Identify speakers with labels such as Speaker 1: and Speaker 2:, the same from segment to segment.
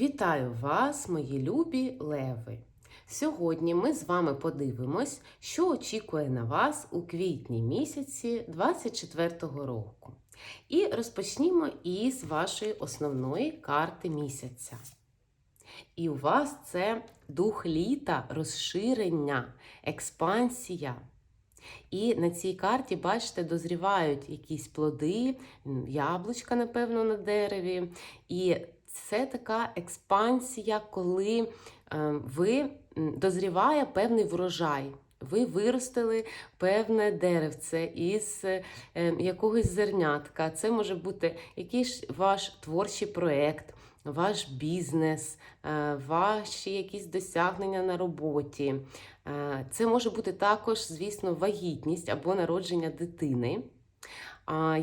Speaker 1: Вітаю вас, мої любі леви! Сьогодні ми з вами подивимось, що очікує на вас у квітні місяці 24-го року. І розпочнімо із вашої основної карти місяця. І у вас це дух літа, розширення, експансія. І на цій карті, бачите, дозрівають якісь плоди, яблучка, напевно, на дереві. І це така експансія, коли е, ви дозріває певний врожай. Ви виростили певне деревце із е, якогось зернятка. Це може бути якийсь ваш творчий проєкт, ваш бізнес, е, ваші якісь досягнення на роботі. Це може бути також, звісно, вагітність або народження дитини.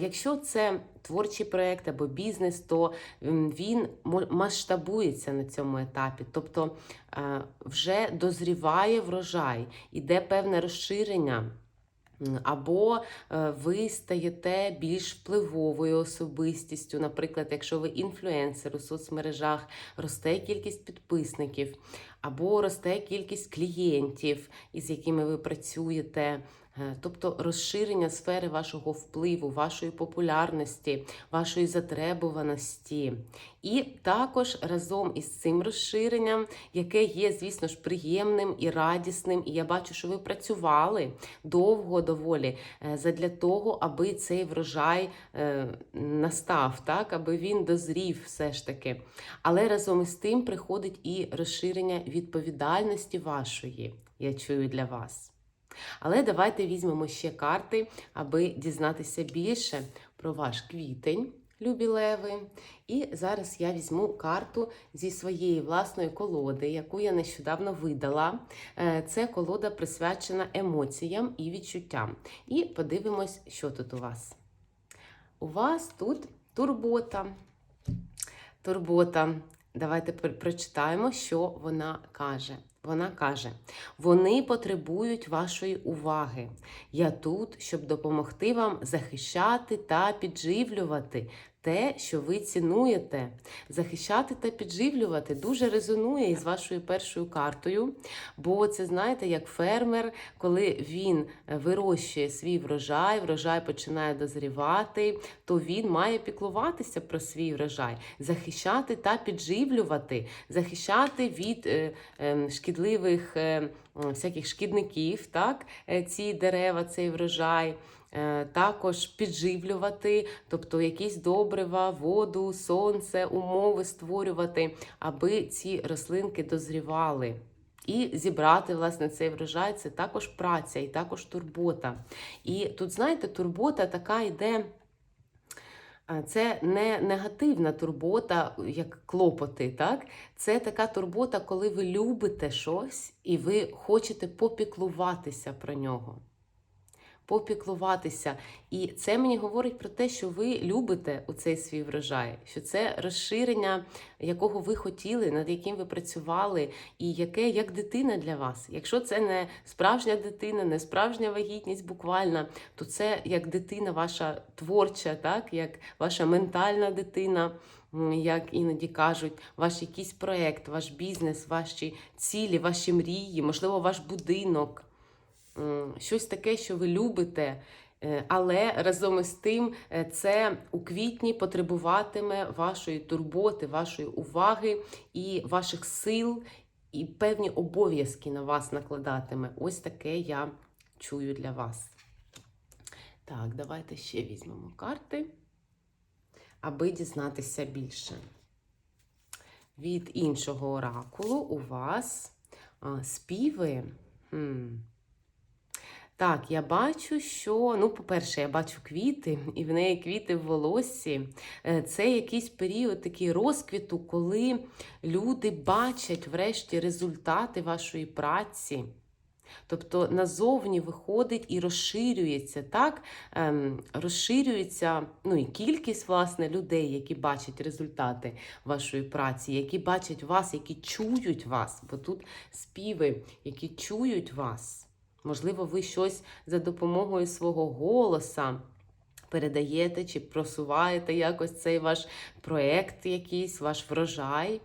Speaker 1: Якщо це творчий проєкт або бізнес, то він масштабується на цьому етапі, тобто е, вже дозріває врожай, іде певне розширення. Або е, ви стаєте більш впливовою особистістю. Наприклад, якщо ви інфлюенсер у соцмережах, росте кількість підписників, або росте кількість клієнтів, із якими ви працюєте. Е, Тобто розширення сфери вашого впливу, вашої популярності, вашої затребуваності. І також разом із цим розширенням, яке є, звісно ж, приємним і радісним. І я бачу, що ви працювали довго доволі е, задля того, аби цей врожай е, настав, так, аби він дозрів все ж таки. Але разом із тим приходить і розширення відповідальності вашої, я чую для вас. Але давайте візьмемо ще карти, аби дізнатися більше про ваш квітень, любі леви. І зараз я візьму карту зі своєї власної колоди, яку я нещодавно видала. Е, Це колода присвячена емоціям і відчуттям. І подивимось, що тут у вас. У вас тут турбота. Турбота. Давайте прочитаємо, що вона каже. Вона каже: вони потребують вашої уваги. Я тут, щоб допомогти вам захищати та підживлювати те, що ви цінуєте. Захищати та підживлювати дуже резонує із вашою першою картою. Бо це знаєте, як фермер, коли він е, вирощує свій врожай, врожай починає дозрівати, то він має піклуватися про свій врожай, захищати та підживлювати, захищати від е, е, шкідливих е, всяких шкідників, так, е, ці дерева, цей врожай. Е, Також підживлювати, тобто якісь добрива, воду, сонце, умови створювати, аби ці рослинки дозрівали. І зібрати власне цей врожай це також праця і також турбота. І тут, знаєте, турбота така йде. Це не негативна турбота, як клопоти, так? Це така турбота, коли ви любите щось і ви хочете попіклуватися про нього. Попіклуватися. І це мені говорить про те, що ви любите у цей свій врожай, що це розширення, якого ви хотіли, над яким ви працювали, і яке як дитина для вас. Якщо це не справжня дитина, не справжня вагітність буквально, то це як дитина ваша творча, так? як ваша ментальна дитина. Як іноді кажуть, ваш якийсь проект, ваш бізнес, ваші цілі, ваші мрії, можливо, ваш будинок, щось таке, що ви любите. Е, Але разом із тим, е, це у квітні потребуватиме вашої турботи, вашої уваги і ваших сил, і певні обов'язки на вас накладатиме. Ось таке я чую для вас. Так, давайте ще візьмемо карти, аби дізнатися більше. Від іншого оракулу у вас співи. Так, я бачу, що, ну, по-перше, я бачу квіти, і в неї квіти в волоссі. Е, Це якийсь період такий розквіту, коли люди бачать врешті результати вашої праці. Тобто назовні виходить і розширюється, так? Ем, розширюється ну, і кількість власне, людей, які бачать результати вашої праці, які бачать вас, які чують вас, бо тут співи, які чують вас. Можливо, ви щось за допомогою свого голоса передаєте чи просуваєте якось цей ваш проєкт, якийсь, ваш врожай.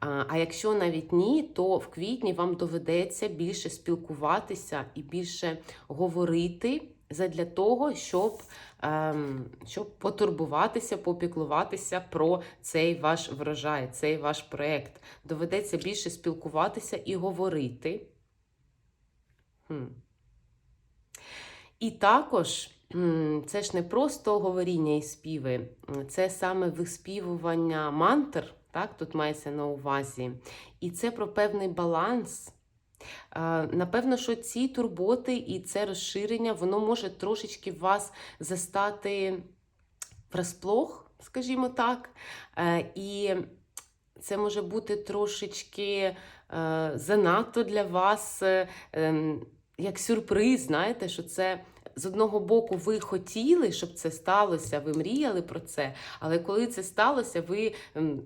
Speaker 1: А якщо навіть ні, то в квітні вам доведеться більше спілкуватися і більше говорити задля того, щоб, ем, щоб потурбуватися, попіклуватися про цей ваш врожай, цей ваш проєкт. Доведеться більше спілкуватися і говорити. І також це ж не просто говоріння і співи, це саме виспівування мантр, так, тут мається на увазі. І це про певний баланс. Напевно, що ці турботи і це розширення, воно може трошечки вас застати врасплох, скажімо так. Е, І це може бути трошечки е, занадто для вас, е, ем, як сюрприз, знаєте, що це. З одного боку, ви хотіли, щоб це сталося, ви мріяли про це, але коли це сталося, ви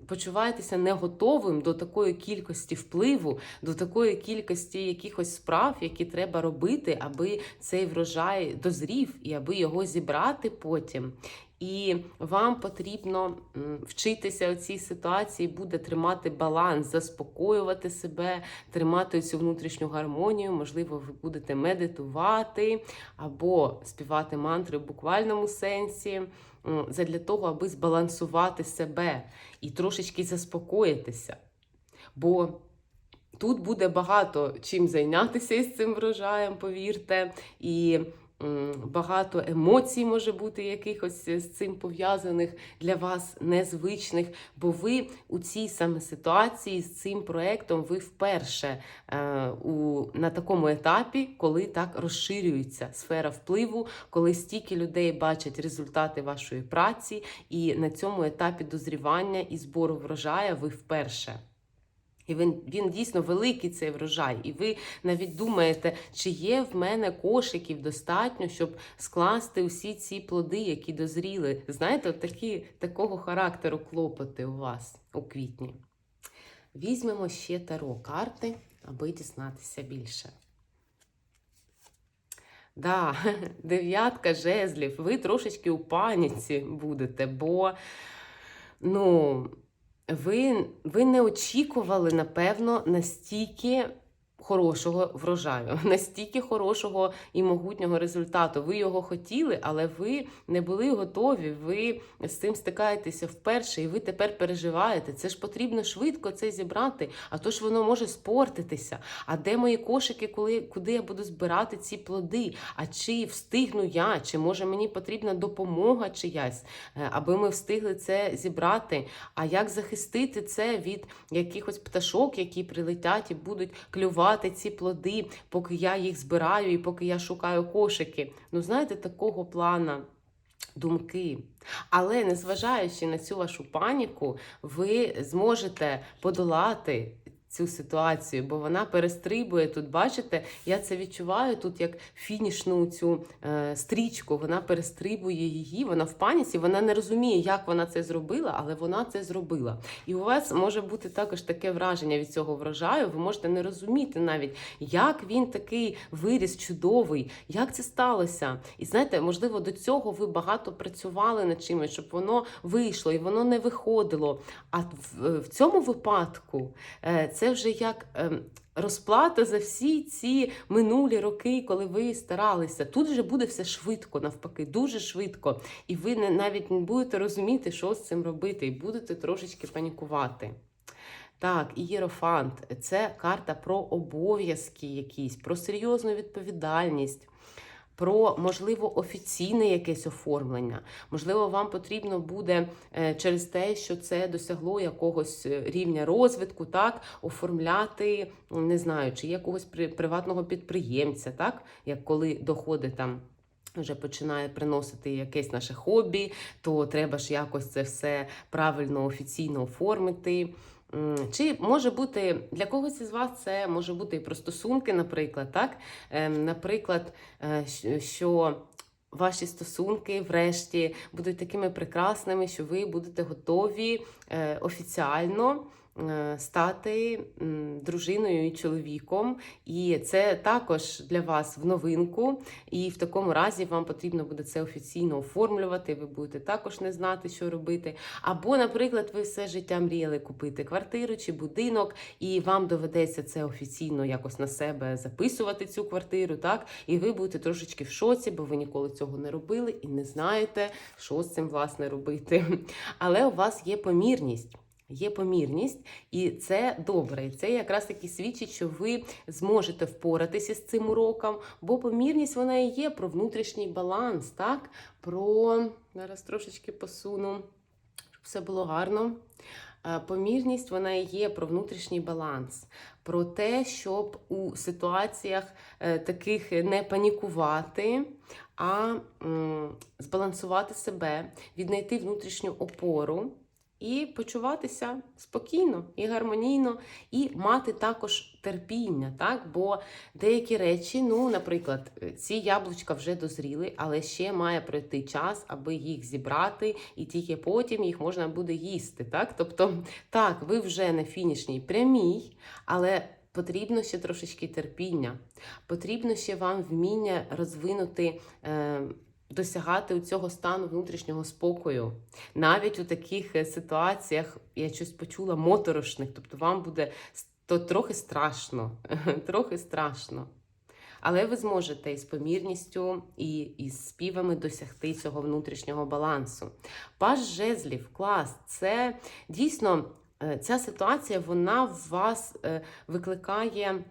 Speaker 1: почуваєтеся не готовим до такої кількості впливу, до такої кількості якихось справ, які треба робити, аби цей врожай дозрів і аби його зібрати потім. І вам потрібно вчитися у цій ситуації, буде тримати баланс, заспокоювати себе, тримати цю внутрішню гармонію. Можливо, ви будете медитувати або співати мантри в буквальному сенсі, м, задля того, аби збалансувати себе і трошечки заспокоїтися. Бо тут буде багато чим зайнятися із цим врожаєм, повірте. І багато емоцій може бути якихось з цим пов'язаних для вас незвичних, бо ви у цій саме ситуації з цим проектом ви вперше е, у, на такому етапі, коли так розширюється сфера впливу, коли стільки людей бачать результати вашої праці, і на цьому етапі дозрівання і збору врожая ви вперше. І він, він дійсно великий цей врожай. І ви навіть думаєте, чи є в мене кошиків достатньо, щоб скласти усі ці плоди, які дозріли. Знаєте, от такі, такого характеру клопоти у вас у квітні. Візьмемо ще таро карти, аби дізнатися більше. Да, дев'ятка жезлів. Ви трошечки у паніці будете, бо, ну. Ви, ви не очікували, напевно, настільки хорошого врожаю, настільки хорошого і могутнього результату. Ви його хотіли, але ви не були готові. Ви з цим стикаєтеся вперше, і ви тепер переживаєте. Це ж потрібно швидко це зібрати, а то ж воно може спортитися. А де мої кошики, коли куди я буду збирати ці плоди? А чи встигну я? Чи може мені потрібна допомога чиясь, е, аби ми встигли це зібрати? А як захистити це від якихось пташок, які прилетять і будуть клювати? Ці плоди, поки я їх збираю і поки я шукаю кошики. Ну, знаєте, такого плана. Думки. Але незважаючи на цю вашу паніку, ви зможете подолати цю ситуацію, бо вона перестрибує тут. Бачите, я це відчуваю тут як фінішну цю е, стрічку. Вона перестрибує її, вона в паніці, вона не розуміє, як вона це зробила, але вона це зробила. І у вас може бути також таке враження від цього врожаю. Ви можете не розуміти навіть, як він такий виріс чудовий, як це сталося. І знаєте, можливо, до цього ви багато працювали над чимось, щоб воно вийшло і воно не виходило. А в, в цьому випадку е, це вже як ем, розплата за всі ці минулі роки, коли ви старалися. Тут вже буде все швидко, навпаки, дуже швидко. І ви не, навіть не будете розуміти, що з цим робити, і будете трошечки панікувати. Так, ієрофант це карта про обов'язки якісь, про серйозну відповідальність про можливо офіційне якесь оформлення. Можливо, вам потрібно буде е, через те, що це досягло якогось е, рівня розвитку, так оформляти, не знаю, чи якогось приватного підприємця, так як коли доходи там. Вже починає приносити якесь наше хобі, то треба ж якось це все правильно офіційно оформити. Чи може бути для когось із вас це може бути і про стосунки, наприклад, так? Ем, наприклад, е, що ваші стосунки, врешті, будуть такими прекрасними, що ви будете готові е, офіціально стати дружиною і чоловіком. І це також для вас в новинку. І в такому разі вам потрібно буде це офіційно оформлювати. Ви будете також не знати, що робити. Або, наприклад, ви все життя мріяли купити квартиру чи будинок, і вам доведеться це офіційно якось на себе записувати цю квартиру, так? І ви будете трошечки в шоці, бо ви ніколи цього не робили і не знаєте, що з цим власне робити. Але у вас є помірність. Є помірність, і це добре. І це якраз таки свідчить, що ви зможете впоратися з цим уроком, бо помірність вона і є про внутрішній баланс, так? Про зараз трошечки посуну, щоб все було гарно. Е, Помірність вона і є про внутрішній баланс, про те, щоб у ситуаціях е, таких не панікувати, а збалансувати себе, віднайти внутрішню опору і почуватися спокійно і гармонійно, і мати також терпіння, так? Бо деякі речі, ну, наприклад, ці яблучка вже дозріли, але ще має пройти час, аби їх зібрати, і тільки потім їх можна буде їсти. Так? Тобто, так, ви вже на фінішній прямій, але. Потрібно ще трошечки терпіння, потрібно ще вам вміння розвинути, е, досягати у цього стану внутрішнього спокою. Навіть у таких е, ситуаціях я щось почула моторошних, тобто вам буде то трохи страшно, трохи страшно. Але ви зможете із помірністю і із співами досягти цього внутрішнього балансу. Паж жезлів, клас, це дійсно е, ця ситуація вона в вас е, викликає.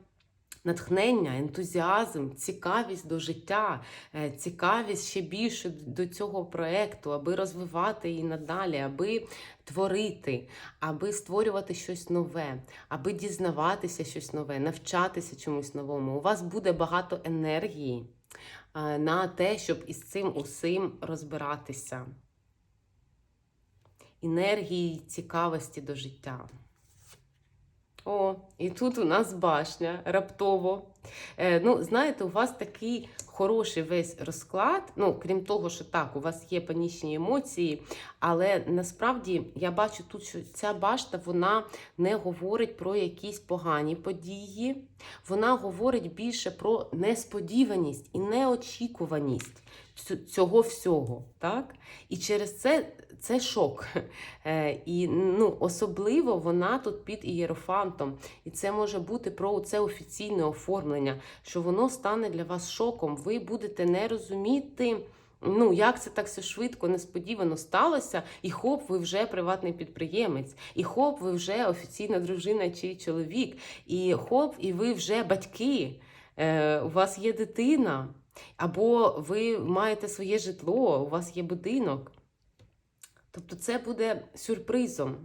Speaker 1: Натхнення, ентузіазм, цікавість до життя, е, цікавість ще більше до цього проекту, аби розвивати її надалі, аби творити, аби створювати щось нове, аби дізнаватися щось нове, навчатися чомусь новому. У вас буде багато енергії е, на те, щоб із цим усім розбиратися. Енергії, цікавості до життя. О, і тут у нас башня раптово. Е, ну, знаєте, у вас такий хороший весь розклад. Ну, крім того, що так, у вас є панічні емоції, але насправді я бачу тут, що ця башта вона не говорить про якісь погані події. Вона говорить більше про несподіваність і неочікуваність цього всього. Так? І через це це шок. Е, і ну, особливо вона тут під ієрофантом. І це може бути про це офіційне оформлення, що воно стане для вас шоком. Ви будете не розуміти. Ну, як це так все швидко, несподівано сталося, і хоп, ви вже приватний підприємець, і хоп, ви вже офіційна дружина чи чоловік, і хоп, і ви вже батьки, е, у вас є дитина, або ви маєте своє житло, у вас є будинок. Тобто це буде сюрпризом.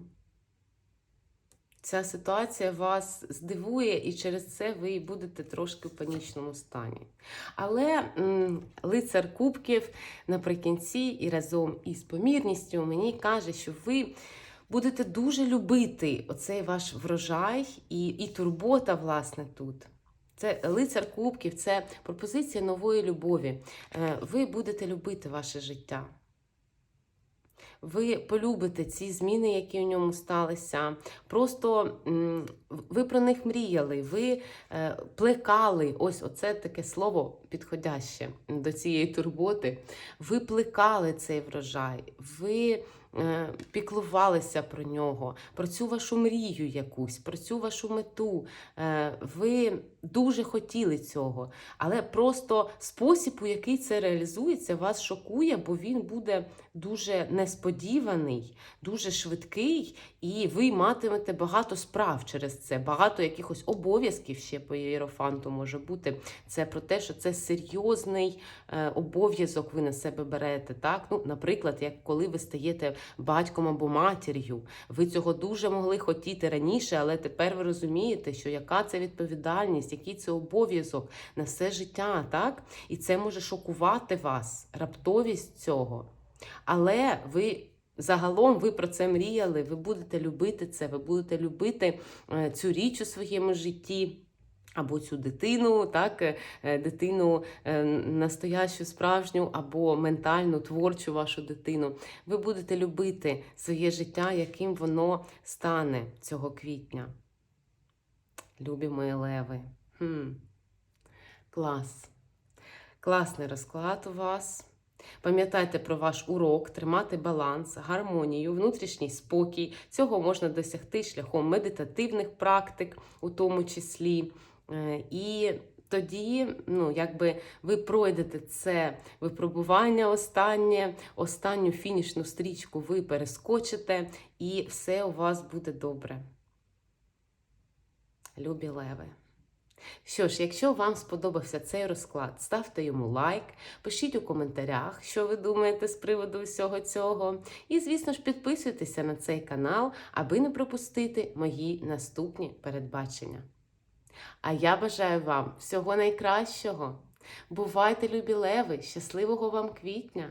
Speaker 1: Ця ситуація вас здивує, і через це ви будете трошки в панічному стані. Але м, лицар Кубків наприкінці і разом із помірністю мені каже, що ви будете дуже любити оцей ваш врожай і, і турбота, власне, тут. Це лицар Кубків, це пропозиція нової любові. Е, Ви будете любити ваше життя. Ви полюбите ці зміни, які у ньому сталися. Просто ви про них мріяли, ви е, плекали. Ось оце таке слово підходяще до цієї турботи. Ви плекали цей врожай, ви піклувалися про нього, про цю вашу мрію якусь, про цю вашу мету. Е, ви дуже хотіли цього, але просто спосіб, у який це реалізується, вас шокує, бо він буде дуже несподіваний, дуже швидкий, і ви матимете багато справ через це, багато якихось обов'язків ще по ієрофанту може бути. Це про те, що це серйозний е, обов'язок ви на себе берете. Так? Ну, Наприклад, як коли ви стаєте батьком або матір'ю, ви цього дуже могли хотіти раніше, але тепер ви розумієте, що яка це відповідальність, який це обов'язок на все життя, так? І це може шокувати вас, раптовість цього. Але ви загалом ви про це мріяли, ви будете любити це, ви будете любити е, цю річ у своєму житті. Або цю дитину, так, е, е, дитину е, настоящу, справжню, або ментальну, творчу вашу дитину. Ви будете любити своє життя, яким воно стане цього квітня. Любі мої леви. Хм. Клас. Класний розклад у вас. Пам'ятайте про ваш урок, тримати баланс, гармонію, внутрішній спокій. Цього можна досягти шляхом медитативних практик, у тому числі. Е, І тоді, ну, якби ви пройдете це випробування останнє, останню фінішну стрічку ви перескочите, і все у вас буде добре. Любі леви. Що ж, якщо вам сподобався цей розклад, ставте йому лайк, пишіть у коментарях, що ви думаєте з приводу всього цього. І, звісно ж, підписуйтеся на цей канал, аби не пропустити мої наступні передбачення. А я бажаю вам всього найкращого. Бувайте, любі леви! Щасливого вам квітня!